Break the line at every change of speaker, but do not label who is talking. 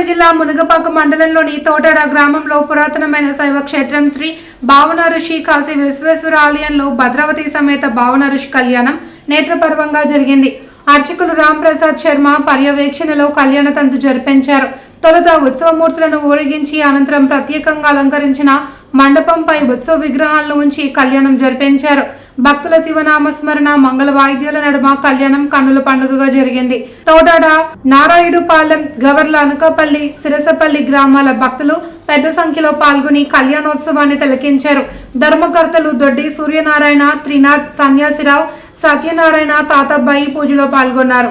పెద్దపల్లి జిల్లా మునగపాక మండలంలోని తోటడ గ్రామంలో పురాతనమైన శైవ క్షేత్రం శ్రీ భావన ఋషి కాశీ విశ్వేశ్వర ఆలయంలో భద్రావతి సమేత భావన ఋషి కళ్యాణం నేత్రపర్వంగా జరిగింది. అర్చకులు రామ్ ప్రసాద్ శర్మ పర్యవేక్షణలో కళ్యాణ తంతు జరిపించారు. తొలుత ఉత్సవమూర్తులను ఊరేగించి అనంతరం ప్రత్యేకంగా అలంకరించిన మండపంపై ఉత్సవ విగ్రహాలను ఉంచి కళ్యాణం జరిపించారు. భక్తుల శివనామస్మరణ మంగళ వాయిద్యాల నడుమ కళ్యాణం కన్నుల పండుగగా జరిగింది. తోటాడ నారాయుడుపాలెం గవర్ల అనకాపల్లి సిరసపల్లి గ్రామాల భక్తులు పెద్ద సంఖ్యలో పాల్గొని కళ్యాణోత్సవాన్ని తిలకించారు. ధర్మకర్తలు దొడ్డి సూర్యనారాయణ త్రినాథ్ సన్యాసిరావు సత్యనారాయణ తాతాబాయి పూజలో పాల్గొన్నారు.